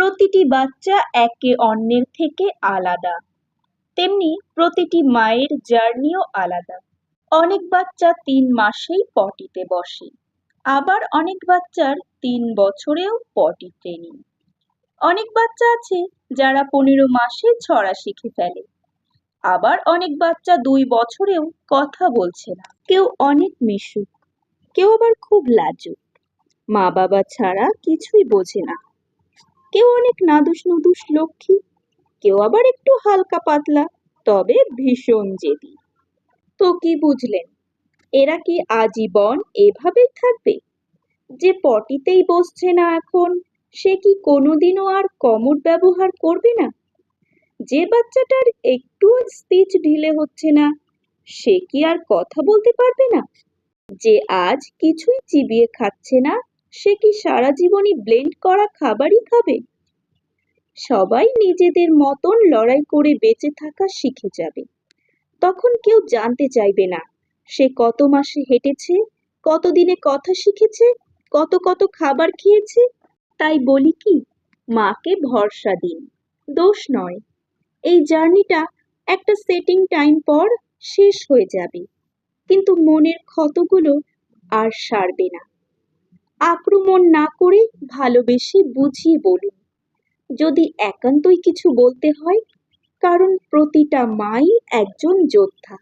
প্রতিটি বাচ্চা একে অন্যের থেকে আলাদা। তেমনি প্রতিটি মায়ের জার্নিও আলাদা। অনেক বাচ্চা তিন মাসেই পটিতে বসে, আবার অনেক বাচ্চার তিন বছরেও পটি ট্রেনিং। অনেক বাচ্চা আছে যারা পনেরো মাসে ছড়া শিখে ফেলে, আবার অনেক বাচ্চা দুই বছরেও কথা বলছে না। কেউ অনেক মিশুক, কেউ আবার খুব লাজুক। মা বাবা ছাড়া কিছুই বোঝে না। কেউ অনেক নাদুস নুদুস লক্ষ্মী, কেউ আবার একটু হালকা পাতলা, তবে ভীষণ জেদি। তো কি বুঝলেন, এরা কি আজীবন এভাবেই থাকবে? যে পটিতেই বসছে না এখন, সে কি কোনোদিনও আর কমর ব্যবহার করবে না? যে বাচ্চাটার একটু স্পিচ ঢিলে হচ্ছে না, সে কি আর কথা বলতে পারবে না? যে আজ কিছুই চিবিয়ে খাচ্ছে না সে কি সারা জীবনই ব্লেন্ড করা খাবারই খাবে? সবাই নিজেদের মতন লড়াই করে বেঁচে থাকা শিখে যাবে। তখন কেউ জানতে চাইবে না, সে কত মাসে হেঁটেছে, কতদিনে কথা শিখেছে, কত কত খাবার খেয়েছে। তাই বলি কি, মাকে ভরসা দিন, দোষ নয়। এই জার্নিটা একটা সেটিং টাইম পর শেষ হয়ে যাবে। কিন্তু মনের ক্ষতগুলো আর সারবে না। আক্রমণ না করে ভালোবেসে বুঝিয়ে বলুন, যদি একান্তই কিছু বলতে হয়, কারণ প্রতিটা মাই একজন যোদ্ধা।